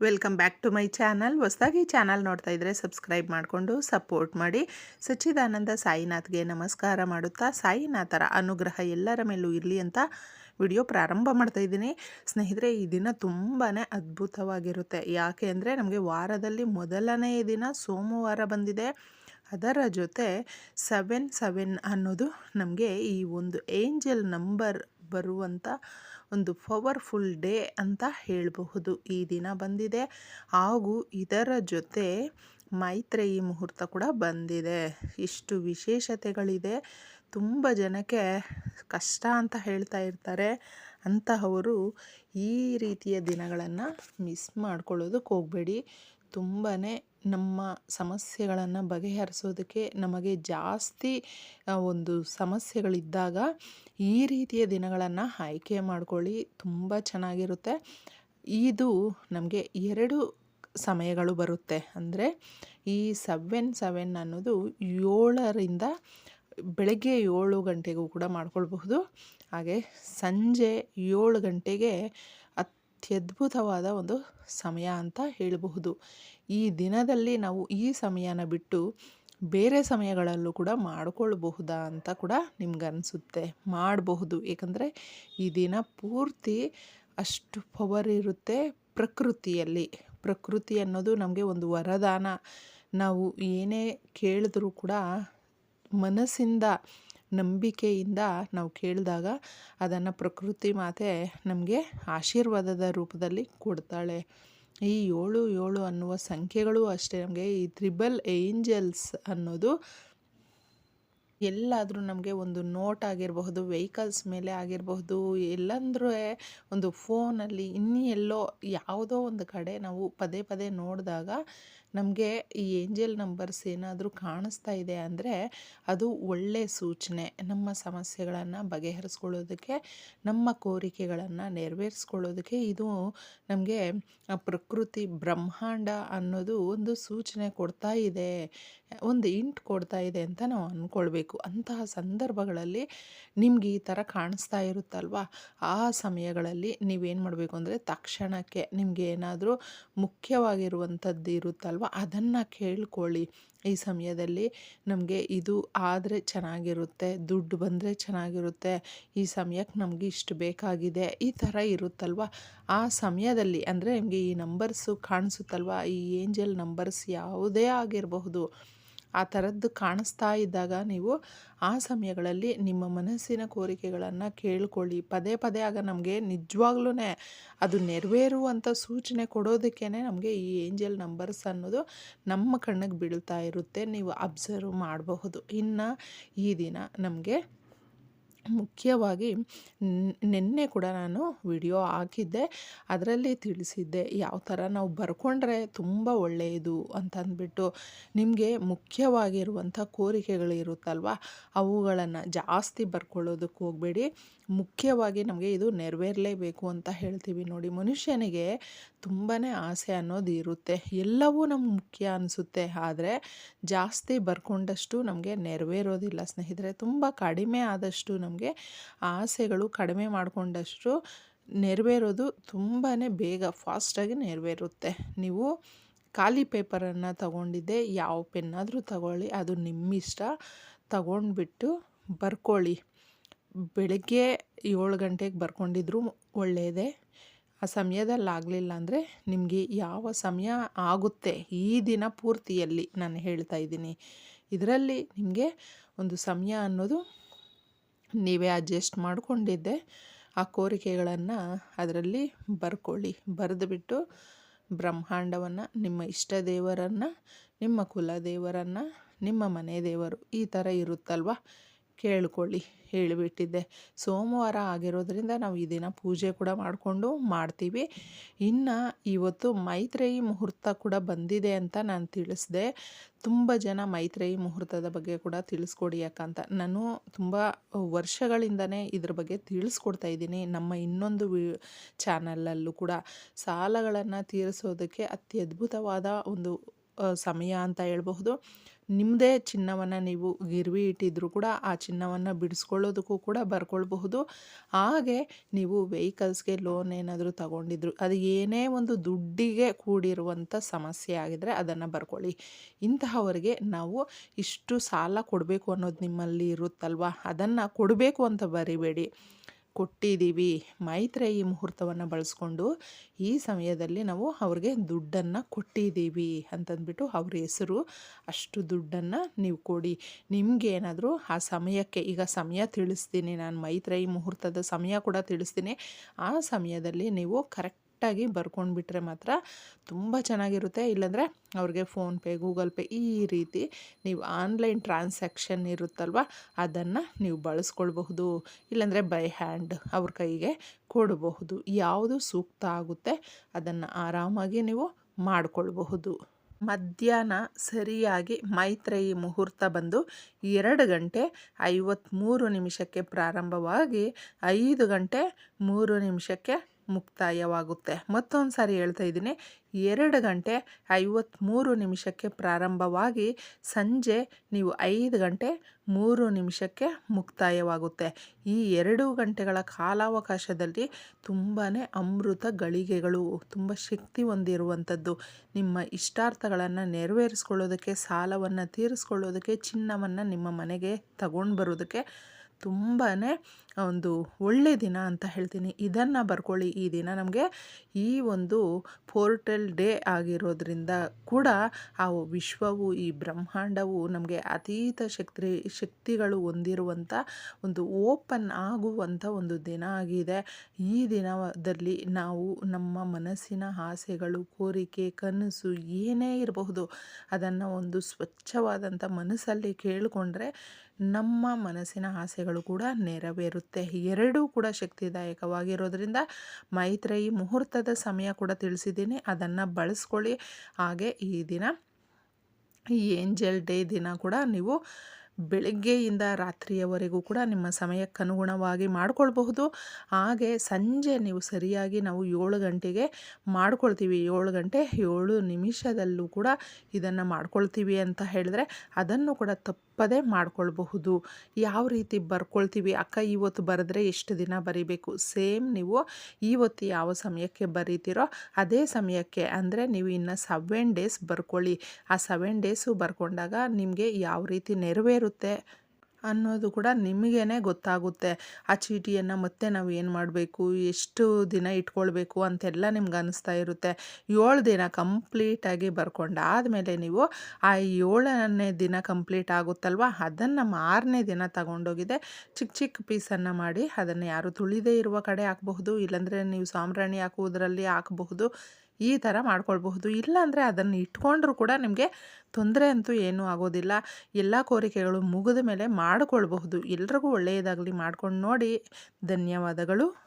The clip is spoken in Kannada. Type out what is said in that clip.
Welcome back to my channel ಹೊಸದಾಗಿ ಚಾನಲ್ ನೋಡ್ತಾ ಇದ್ದರೆ ಸಬ್ಸ್ಕ್ರೈಬ್ ಮಾಡಿಕೊಂಡು ಸಪೋರ್ಟ್ ಮಾಡಿ. ಸಚ್ಚಿದಾನಂದ ಸಾಯಿನಾಥ್ಗೆ ನಮಸ್ಕಾರ ಮಾಡುತ್ತಾ, ಸಾಯಿನಾಥರ ಅನುಗ್ರಹ ಎಲ್ಲರ ಮೇಲೂ ಇರಲಿ ಅಂತ ವಿಡಿಯೋ ಪ್ರಾರಂಭ ಮಾಡ್ತಾ ಇದ್ದೀನಿ. ಸ್ನೇಹಿತರೆ, ಈ ದಿನ ತುಂಬಾ ಅದ್ಭುತವಾಗಿರುತ್ತೆ. ಯಾಕೆ ಅಂದರೆ ನಮಗೆ ವಾರದಲ್ಲಿ ಮೊದಲನೆಯ ದಿನ ಸೋಮವಾರ ಬಂದಿದೆ. ಅದರ ಜೊತೆ ಸೆವೆನ್ ಸೆವೆನ್ ಅನ್ನೋದು ನಮಗೆ ಈ ಒಂದು ಏಂಜಲ್ ನಂಬರ್ ಬರುವಂಥ ಒಂದು ಪವರ್ಫುಲ್ ಡೇ ಅಂತ ಹೇಳಬಹುದು. ಈ ದಿನ ಬಂದಿದೆ. ಹಾಗೂ ಇದರ ಜೊತೆ ಮೈತ್ರೇಯಿ ಮುಹೂರ್ತ ಕೂಡ ಬಂದಿದೆ. ಇಷ್ಟು ವಿಶೇಷತೆಗಳಿದೆ. ತುಂಬ ಜನಕ್ಕೆ ಕಷ್ಟ ಅಂತ ಹೇಳ್ತಾ ಇರ್ತಾರೆ. ಅಂತಹವರು ಈ ರೀತಿಯ ದಿನಗಳನ್ನು ಮಿಸ್ ಮಾಡ್ಕೊಳ್ಳೋದಕ್ಕೆ ಹೋಗಬೇಡಿ. ತುಂಬಾ ನಮ್ಮ ಸಮಸ್ಯೆಗಳನ್ನು ಬಗೆಹರಿಸೋದಕ್ಕೆ ನಮಗೆ ಜಾಸ್ತಿ ಒಂದು ಸಮಸ್ಯೆಗಳಿದ್ದಾಗ ಈ ರೀತಿಯ ದಿನಗಳನ್ನು ಆಯ್ಕೆ ಮಾಡ್ಕೊಳ್ಳಿ. ತುಂಬ ಚೆನ್ನಾಗಿರುತ್ತೆ. ಇದು ನಮಗೆ ಎರಡು ಸಮಯಗಳು ಬರುತ್ತೆ. ಅಂದರೆ ಈ ಸೆವೆನ್ ಸೆವೆನ್ ಅನ್ನೋದು ಏಳರಿಂದ, ಬೆಳಗ್ಗೆ ಏಳು ಗಂಟೆಗೂ ಕೂಡ ಮಾಡ್ಕೊಳ್ಬಹುದು. ಹಾಗೆ ಸಂಜೆ ಏಳು ಗಂಟೆಗೆ ಅತ್ಯದ್ಭುತವಾದ ಒಂದು ಸಮಯ ಅಂತ ಹೇಳಬಹುದು. ಈ ದಿನದಲ್ಲಿ ನಾವು ಈ ಸಮಯನ ಬಿಟ್ಟು ಬೇರೆ ಸಮಯಗಳಲ್ಲೂ ಕೂಡ ಮಾಡಿಕೊಳ್ಬಹುದಾ ಅಂತ ಕೂಡ ನಿಮ್ಗನ್ನಿಸುತ್ತೆ ಮಾಡಬಹುದು. ಏಕೆಂದರೆ ಈ ದಿನ ಪೂರ್ತಿ ಅಷ್ಟು ಪವರ್ ಇರುತ್ತೆ ಪ್ರಕೃತಿಯಲ್ಲಿ. ಪ್ರಕೃತಿ ಅನ್ನೋದು ನಮಗೆ ಒಂದು ವರದಾನ. ನಾವು ಏನೇ ಕೇಳಿದ್ರೂ ಕೂಡ ಮನಸ್ಸಿಂದ ನಂಬಿಕೆಯಿಂದ ನಾವು ಕೇಳಿದಾಗ ಅದನ್ನು ಪ್ರಕೃತಿ ಮಾತೆ ನಮಗೆ ಆಶೀರ್ವಾದದ ರೂಪದಲ್ಲಿ ಕೊಡ್ತಾಳೆ. ಈ ಏಳು ಏಳು ಅನ್ನುವ ಸಂಖ್ಯೆಗಳು ಅಷ್ಟೇ ನಮಗೆ ಈ ತ್ರಿಬಲ್ ಏಂಜಲ್ಸ್ ಅನ್ನೋದು ಎಲ್ಲಾದರೂ ನಮಗೆ ಒಂದು ನೋಟ್ ಆಗಿರಬಹುದು, ವೆಹಿಕಲ್ಸ್ ಮೇಲೆ ಆಗಿರಬಹುದು ಎಲ್ಲಂದ್ರೂ ಒಂದು ಫೋನಲ್ಲಿ ಇನ್ನು ಎಲ್ಲೋ ಯಾವುದೋ ಒಂದು ಕಡೆ ನಾವು ಪದೇ ಪದೇ ನೋಡಿದಾಗ ನಮಗೆ ಈ ಏಂಜಲ್ ನಂಬರ್ಸ್ ಏನಾದರೂ ಕಾಣಿಸ್ತಾ ಇದೆ ಅಂದರೆ ಅದು ಒಳ್ಳೆ ಸೂಚನೆ. ನಮ್ಮ ಸಮಸ್ಯೆಗಳನ್ನು ಬಗೆಹರಿಸ್ಕೊಳ್ಳೋದಕ್ಕೆ, ನಮ್ಮ ಕೋರಿಕೆಗಳನ್ನು ನೆರವೇರಿಸ್ಕೊಳ್ಳೋದಕ್ಕೆ ಇದು ನಮಗೆ ಪ್ರಕೃತಿ ಬ್ರಹ್ಮಾಂಡ ಅನ್ನೋದು ಒಂದು ಸೂಚನೆ ಕೊಡ್ತಾ ಇದೆ, ಒಂದು ಇಂಟ್ ಕೊಡ್ತಾ ಇದೆ ಅಂತ ನಾವು ಅಂದ್ಕೊಳ್ಬೇಕು ಅಂತಹ ಸಂದರ್ಭಗಳಲ್ಲಿ ನಿಮ್ಗೆ ಈ ಥರ ಕಾಣಿಸ್ತಾ ಇರುತ್ತಲ್ವ? ಆ ಸಮಯಗಳಲ್ಲಿ ನೀವೇನು ಮಾಡಬೇಕು ಅಂದರೆ ತಕ್ಷಣಕ್ಕೆ ನಿಮಗೆ ಏನಾದರೂ ಮುಖ್ಯವಾಗಿರುವಂಥದ್ದು ಇರುತ್ತಲ್ವ? ಅದನ್ನು ಕೇಳ್ಕೊಳ್ಳಿ. ಈ ಸಮಯದಲ್ಲಿ ನಮಗೆ ಇದು ಆದರೆ ಚೆನ್ನಾಗಿರುತ್ತೆ, ದುಡ್ಡು ಬಂದರೆ ಚೆನ್ನಾಗಿರುತ್ತೆ, ಈ ಸಮಯಕ್ಕೆ ನಮಗೆ ಇಷ್ಟು ಬೇಕಾಗಿದೆ, ಈ ಥರ ಇರುತ್ತಲ್ವ? ಆ ಸಮಯದಲ್ಲಿ ಅಂದರೆ ನಿಮಗೆ ಈ ನಂಬರ್ಸು ಕಾಣಿಸುತ್ತಲ್ವ? ಈ ಏಂಜಲ್ ನಂಬರ್ಸ್ ಯಾವುದೇ ಆಗಿರಬಹುದು. ಆ ಥರದ್ದು ಕಾಣಿಸ್ತಾ ಇದ್ದಾಗ ನೀವು ಆ ಸಮಯಗಳಲ್ಲಿ ನಿಮ್ಮ ಮನಸ್ಸಿನ ಕೋರಿಕೆಗಳನ್ನು ಕೇಳ್ಕೊಳ್ಳಿ. ಪದೇ ಪದೇ ಆಗ ನಮಗೆ ನಿಜವಾಗ್ಲೂ ಅದು ನೆರವೇರುವಂಥ ಸೂಚನೆ ಕೊಡೋದಕ್ಕೇ ನಮಗೆ ಈ ಏಂಜಲ್ ನಂಬರ್ಸ್ ಅನ್ನೋದು ನಮ್ಮ ಕಣ್ಣಿಗೆ ಬೀಳ್ತಾ ಇರುತ್ತೆ. ನೀವು ಅಬ್ಸರ್ವ್ ಮಾಡಬಹುದು. ಇನ್ನು ಈ ದಿನ ನಮಗೆ ಮುಖ್ಯವಾಗಿ ನಿನ್ನೆ ಕೂಡ ನಾನು ವಿಡಿಯೋ ಹಾಕಿದ್ದೆ. ಅದರಲ್ಲಿ ತಿಳಿಸಿದ್ದೆ, ಯಾವ ಥರ ನಾವು ಬರ್ಕೊಂಡ್ರೆ ತುಂಬ ಒಳ್ಳೆಯದು ಅಂತಂದ್ಬಿಟ್ಟು. ನಿಮಗೆ ಮುಖ್ಯವಾಗಿರುವಂಥ ಕೋರಿಕೆಗಳಿರುತ್ತಲ್ವ ಅವುಗಳನ್ನು ಜಾಸ್ತಿ ಬರ್ಕೊಳ್ಳೋದಕ್ಕೆ ಹೋಗಬೇಡಿ. ಮುಖ್ಯವಾಗಿ ನಮಗೆ ಇದು ನೆರವೇರಲೇಬೇಕು ಅಂತ ಹೇಳ್ತೀವಿ ನೋಡಿ. ಮನುಷ್ಯನಿಗೆ ತುಂಬಾ ಆಸೆ ಅನ್ನೋದು ಇರುತ್ತೆ. ಎಲ್ಲವೂ ನಮ್ಗೆ ಮುಖ್ಯ ಅನಿಸುತ್ತೆ. ಆದರೆ ಜಾಸ್ತಿ ಬರ್ಕೊಂಡಷ್ಟು ನಮಗೆ ನೆರವೇರೋದಿಲ್ಲ ಸ್ನೇಹಿತರೆ. ತುಂಬ ಕಡಿಮೆ ಆದಷ್ಟು ನಮಗೆ ಆಸೆಗಳು ಕಡಿಮೆ ಮಾಡಿಕೊಂಡಷ್ಟು ನೆರವೇರೋದು ತುಂಬಾ ಬೇಗ ಫಾಸ್ಟಾಗಿ ನೆರವೇರುತ್ತೆ. ನೀವು ಖಾಲಿ ಪೇಪರನ್ನು ತಗೊಂಡಿದ್ದೆ, ಯಾವ ಪೆನ್ನಾದರೂ ತಗೊಳ್ಳಿ, ಅದು ನಿಮ್ಮಿಷ್ಟ. ತಗೊಂಡ್ಬಿಟ್ಟು ಬರ್ಕೊಳ್ಳಿ. ಬೆಳಗ್ಗೆ ಏಳು ಗಂಟೆಗೆ ಬರ್ಕೊಂಡಿದ್ರು ಒಳ್ಳೆಯದೇ ಆ ಸಮಯದಲ್ಲಿ ಆಗಲಿಲ್ಲ ಅಂದರೆ ನಿಮಗೆ ಯಾವ ಸಮಯ ಆಗುತ್ತೆ ಈ ದಿನ ಪೂರ್ತಿಯಲ್ಲಿ ನಾನು ಹೇಳ್ತಾ ಇದ್ದೀನಿ. ಇದರಲ್ಲಿ ನಿಮಗೆ ಒಂದು ಸಮಯ ಅನ್ನೋದು ನೀವೇ ಅಡ್ಜಸ್ಟ್ ಮಾಡಿಕೊಂಡಿದ್ದೆ. ಆ ಕೋರಿಕೆಗಳನ್ನು ಅದರಲ್ಲಿ ಬರ್ಕೊಳ್ಳಿ. ಬರೆದುಬಿಟ್ಟು ಬ್ರಹ್ಮಾಂಡವನ್ನು, ನಿಮ್ಮ ಇಷ್ಟ ದೇವರನ್ನು, ನಿಮ್ಮ ಕುಲದೇವರನ್ನು ನಿಮ್ಮ ಮನೆ ದೇವರು ಈ ಥರ ಇರುತ್ತಲ್ವ? ಕೇಳ್ಕೊಳ್ಳಿ ಹೇಳಿಬಿಟ್ಟಿದ್ದೆ. ಸೋಮವಾರ ಆಗಿರೋದರಿಂದ ನಾವು ಈ ದಿನ ಪೂಜೆ ಕೂಡ ಮಾಡಿಕೊಂಡು ಮಾಡ್ತೀವಿ. ಇನ್ನು ಇವತ್ತು ಮೈತ್ರೇಯಿ ಮುಹೂರ್ತ ಕೂಡ ಬಂದಿದೆ ಅಂತ ನಾನು ತಿಳಿಸಿದೆ. ತುಂಬ ಜನ ಮೈತ್ರೇಯಿ ಮುಹೂರ್ತದ ಬಗ್ಗೆ ಕೂಡ ತಿಳಿಸ್ಕೊಡಿ ಯಾಕಂತ ನಾನು ತುಂಬ ವರ್ಷಗಳಿಂದನೇ ಇದ್ರ ಬಗ್ಗೆ ತಿಳಿಸ್ಕೊಡ್ತಾ ಇದ್ದೀನಿ. ನಮ್ಮ ಇನ್ನೊಂದು ವಿ ಚಾನಲಲ್ಲೂ ಕೂಡ ಸಾಲಗಳನ್ನು ತೀರಿಸೋದಕ್ಕೆ ಅತ್ಯದ್ಭುತವಾದ ಒಂದು ಸಮಯ ಅಂತ ಹೇಳ್ಬಹುದು. ನಿಮ್ಮದೇ ಚಿನ್ನವನ್ನು ನೀವು ಗಿರ್ವಿ ಇಟ್ಟಿದ್ರು ಕೂಡ ಆ ಚಿನ್ನವನ್ನು ಬಿಡಿಸ್ಕೊಳ್ಳೋದಕ್ಕೂ ಕೂಡ ಬರ್ಕೊಳ್ಬಹುದು. ಹಾಗೆ ನೀವು ವೆಹಿಕಲ್ಸ್ಗೆ ಲೋನ್ ಏನಾದರೂ ತಗೊಂಡಿದ್ರು ಅದು ಏನೇ ಒಂದು ದುಡ್ಡಿಗೆ ಕೂಡಿರುವಂಥ ಸಮಸ್ಯೆ ಆಗಿದ್ರೆ ಅದನ್ನು ಬರ್ಕೊಳ್ಳಿ. ಇಂತಹವರಿಗೆ ನಾವು ಇಷ್ಟು ಸಾಲ ಕೊಡಬೇಕು ಅನ್ನೋದು ನಿಮ್ಮಲ್ಲಿ ಇರುತ್ತಲ್ವ? ಅದನ್ನು ಕೊಡಬೇಕು ಅಂತ ಬರಿಬೇಡಿ. ಕೊಟ್ಟಿದ್ದೀವಿ. ಮೈತ್ರೇಯಿ ಮುಹೂರ್ತವನ್ನು ಬಳಸ್ಕೊಂಡು ಈ ಸಮಯದಲ್ಲಿ ನಾವು ಅವ್ರಿಗೆ ದುಡ್ಡನ್ನು ಕೊಟ್ಟಿದ್ದೀವಿ ಅಂತಂದ್ಬಿಟ್ಟು ಅವ್ರ ಹೆಸರು ಅಷ್ಟು ದುಡ್ಡನ್ನು ನೀವು ಕೊಡಿ. ನಿಮಗೇನಾದರೂ ಆ ಸಮಯಕ್ಕೆ, ಈಗ ಸಮಯ ತಿಳಿಸ್ತೀನಿ, ನಾನು ಮೈತ್ರೇಯಿ ಮುಹೂರ್ತದ ಸಮಯ ಕೂಡ ತಿಳಿಸ್ತೀನಿ. ಆ ಸಮಯದಲ್ಲಿ ನೀವು ಕರೆಕ್ಟ್ ಕರೆಕ್ಟಾಗಿ ಬರ್ಕೊಂಡ್ಬಿಟ್ರೆ ಮಾತ್ರ ತುಂಬ ಚೆನ್ನಾಗಿರುತ್ತೆ. ಇಲ್ಲಾಂದರೆ ಅವ್ರಿಗೆ ಫೋನ್ಪೇ ಗೂಗಲ್ ಪೇ ಈ ರೀತಿ ನೀವು ಆನ್ಲೈನ್ ಟ್ರಾನ್ಸಾಕ್ಷನ್ ಇರುತ್ತಲ್ವ, ಅದನ್ನು ನೀವು ಬಳಸ್ಕೊಳ್ಬಹುದು. ಇಲ್ಲಾಂದರೆ ಬೈ ಹ್ಯಾಂಡ್ ಅವ್ರ ಕೈಗೆ ಕೊಡಬಹುದು. ಯಾವುದು ಸೂಕ್ತ ಆಗುತ್ತೆ ಅದನ್ನು ಆರಾಮಾಗಿ ನೀವು ಮಾಡಿಕೊಳ್ಬಹುದು. ಮಧ್ಯಾಹ್ನ ಸರಿಯಾಗಿ ಮೈತ್ರೇಯಿ ಮುಹೂರ್ತ ಬಂದು ಎರಡು ಗಂಟೆ ಐವತ್ತ್ಮೂರು ನಿಮಿಷಕ್ಕೆ ಪ್ರಾರಂಭವಾಗಿ ಐದು ಗಂಟೆ ಮೂರು ನಿಮಿಷಕ್ಕೆ ಮುಕ್ತಾಯವಾಗುತ್ತೆ. ಮತ್ತೊಂದು ಸಾರಿ ಹೇಳ್ತಾ ಇದ್ದೀನಿ, ಎರಡು ಗಂಟೆ ಐವತ್ತ್ಮೂರು ನಿಮಿಷಕ್ಕೆ ಪ್ರಾರಂಭವಾಗಿ ಸಂಜೆ ನೀವು ಐದು ಗಂಟೆ ಮೂರು ನಿಮಿಷಕ್ಕೆ ಮುಕ್ತಾಯವಾಗುತ್ತೆ. ಈ ಎರಡು ಗಂಟೆಗಳ ಕಾಲಾವಕಾಶದಲ್ಲಿ ತುಂಬಾ ಅಮೃತ ಗಳಿಗೆಗಳು, ತುಂಬ ಶಕ್ತಿ ಹೊಂದಿರುವಂಥದ್ದು. ನಿಮ್ಮ ಇಷ್ಟಾರ್ಥಗಳನ್ನು ನೆರವೇರಿಸ್ಕೊಳ್ಳೋದಕ್ಕೆ, ಸಾಲವನ್ನು ತೀರಿಸ್ಕೊಳ್ಳೋದಕ್ಕೆ, ಚಿನ್ನವನ್ನು ನಿಮ್ಮ ಮನೆಗೆ ತಗೊಂಡು ಬರೋದಕ್ಕೆ ತುಂಬಾ ಒಂದು ಒಳ್ಳೆ ದಿನ ಅಂತ ಹೇಳ್ತೀನಿ. ಇದನ್ನು ಬರ್ಕೊಳ್ಳಿ ಈ ದಿನ. ನಮಗೆ ಈ ಒಂದು ಪೋರ್ಟಲ್ ಡೇ ಆಗಿರೋದ್ರಿಂದ ಕೂಡ ಆ ವಿಶ್ವವು, ಈ ಬ್ರಹ್ಮಾಂಡವು ನಮಗೆ ಅತೀತ ಶಕ್ತಿ, ಶಕ್ತಿಗಳು ಹೊಂದಿರುವಂಥ ಒಂದು ಓಪನ್ ಆಗುವಂಥ ಒಂದು ದಿನ ಆಗಿದೆ. ಈ ದಿನದಲ್ಲಿ ನಾವು ನಮ್ಮ ಮನಸ್ಸಿನ ಆಸೆಗಳು, ಕೋರಿಕೆ, ಕನಸು ಏನೇ ಇರಬಹುದು, ಅದನ್ನು ಒಂದು ಸ್ವಚ್ಛವಾದಂಥ ಮನಸ್ಸಲ್ಲಿ ಕೇಳಿಕೊಂಡ್ರೆ ನಮ್ಮ ಮನಸ್ಸಿನ ಆಸೆಗಳು ಕೂಡ ನೆರವೇರುತ್ತೆ. ಎರಡೂ ಕೂಡ ಶಕ್ತಿದಾಯಕವಾಗಿರೋದ್ರಿಂದ ಮೈತ್ರೇಯಿ ಮುಹೂರ್ತದ ಸಮಯ ಕೂಡ ತಿಳಿಸಿದ್ದೀನಿ. ಅದನ್ನು ಬಳಸ್ಕೊಳ್ಳಿ. ಹಾಗೆ ಈ ದಿನ, ಈ ಏಂಜಲ್ ಡೇ ದಿನ ಕೂಡ ನೀವು ಬೆಳಗ್ಗೆಯಿಂದ ರಾತ್ರಿಯವರೆಗೂ ಕೂಡ ನಿಮ್ಮ ಸಮಯಕ್ಕೆ ಅನುಗುಣವಾಗಿ ಮಾಡ್ಕೊಳ್ಬಹುದು. ಹಾಗೆ ಸಂಜೆ ನೀವು ಸರಿಯಾಗಿ ನಾವು ಏಳು ಗಂಟೆಗೆ ಮಾಡ್ಕೊಳ್ತೀವಿ. ಏಳು ಗಂಟೆ ಏಳು ನಿಮಿಷದಲ್ಲೂ ಕೂಡ ಇದನ್ನು ಮಾಡ್ಕೊಳ್ತೀವಿ ಅಂತ ಹೇಳಿದ್ರೆ ಅದನ್ನು ಕೂಡ ತಪ್ಪದೇ ಮಾಡ್ಕೊಳ್ಬಹುದು. ಯಾವ ರೀತಿ ಬರ್ಕೊಳ್ತೀವಿ? ಅಕ್ಕ, ಇವತ್ತು ಬರೆದ್ರೆ ಎಷ್ಟು ದಿನ ಬರಿಬೇಕು? ಸೇಮ್ ನೀವು ಇವತ್ತು ಯಾವ ಸಮಯಕ್ಕೆ ಬರೀತೀರೋ ಅದೇ ಸಮಯಕ್ಕೆ. ಅಂದರೆ ನೀವು ಇನ್ನು ಸವೆನ್ ಡೇಸ್ ಬರ್ಕೊಳ್ಳಿ. ಆ ಸೆವೆನ್ ಡೇಸು ಬರ್ಕೊಂಡಾಗ ನಿಮಗೆ ಯಾವ ರೀತಿ ನೆರವೇರುತ್ತೆ? ಅನ್ನೋದು ಕೂಡ ನಿಮಗೇ ಗೊತ್ತಾಗುತ್ತೆ. ಆ ಚೀಟಿಯನ್ನು ಮತ್ತೆ ನಾವು ಏನು ಮಾಡಬೇಕು? ಎಷ್ಟು ದಿನ ಇಟ್ಕೊಳ್ಬೇಕು ಅಂತೆಲ್ಲ ನಿಮ್ಗೆ ಅನ್ನಿಸ್ತಾ ಇರುತ್ತೆ. ಏಳು ದಿನ ಕಂಪ್ಲೀಟಾಗಿ ಬರ್ಕೊಂಡಾದಮೇಲೆ ನೀವು ಆ ಏಳನೇ ದಿನ ಕಂಪ್ಲೀಟ್ ಆಗುತ್ತಲ್ವ? ಅದನ್ನು ಮಾರನೇ ದಿನ ತಗೊಂಡೋಗಿದೆ. ಚಿಕ್ಕ ಚಿಕ್ಕ ಪೀಸನ್ನು ಮಾಡಿ ಅದನ್ನು ಯಾರು ತುಳಿದೇ ಇರುವ ಕಡೆ ಹಾಕಬಹುದು, ಇಲ್ಲಾಂದರೆ ನೀವು ಸಾಂಬ್ರಾಣಿ ಹಾಕುವುದರಲ್ಲಿ ಹಾಕಬಹುದು. ಈ ಥರ ಮಾಡ್ಕೊಳ್ಬಹುದು. ಇಲ್ಲಾಂದರೆ ಅದನ್ನು ಇಟ್ಕೊಂಡ್ರೂ ಕೂಡ ನಿಮಗೆ ತೊಂದರೆ ಅಂತೂ ಏನೂ ಆಗೋದಿಲ್ಲ. ಎಲ್ಲ ಕೋರಿಕೆಗಳು ಮುಗಿದ ಮೇಲೆ ಮಾಡಿಕೊಳ್ಬಹುದು. ಎಲ್ರಿಗೂ ಒಳ್ಳೆಯದಾಗಲಿ. ಮಾಡ್ಕೊಂಡು ನೋಡಿ. ಧನ್ಯವಾದಗಳು.